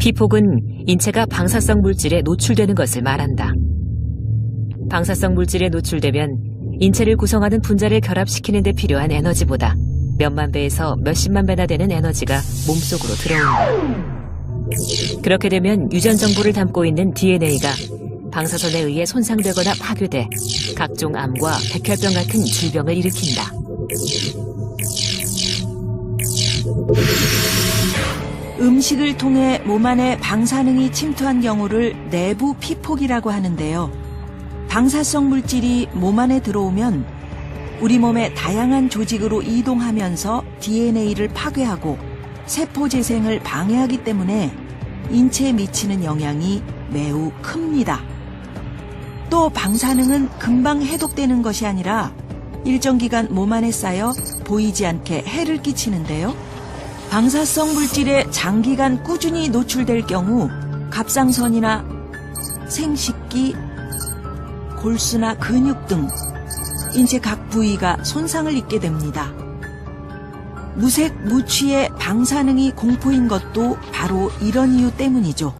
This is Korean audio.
피폭은 인체가 방사성 물질에 노출되는 것을 말한다. 방사성 물질에 노출되면 인체를 구성하는 분자를 결합시키는 데 필요한 에너지보다 몇만 배에서 몇십만 배나 되는 에너지가 몸속으로 들어온다. 그렇게 되면 유전 정보를 담고 있는 DNA가 방사선에 의해 손상되거나 파괴돼 각종 암과 백혈병 같은 질병을 일으킨다. 음식을 통해 몸 안에 방사능이 침투한 경우를 내부 피폭이라고 하는데요. 방사성 물질이 몸 안에 들어오면 우리 몸의 다양한 조직으로 이동하면서 DNA를 파괴하고 세포 재생을 방해하기 때문에 인체에 미치는 영향이 매우 큽니다. 또 방사능은 금방 해독되는 것이 아니라 일정 기간 몸 안에 쌓여 보이지 않게 해를 끼치는데요. 방사성 물질에 장기간 꾸준히 노출될 경우 갑상선이나 생식기, 골수나 근육 등 인체 각 부위가 손상을 입게 됩니다. 무색 무취의 방사능이 공포인 것도 바로 이런 이유 때문이죠.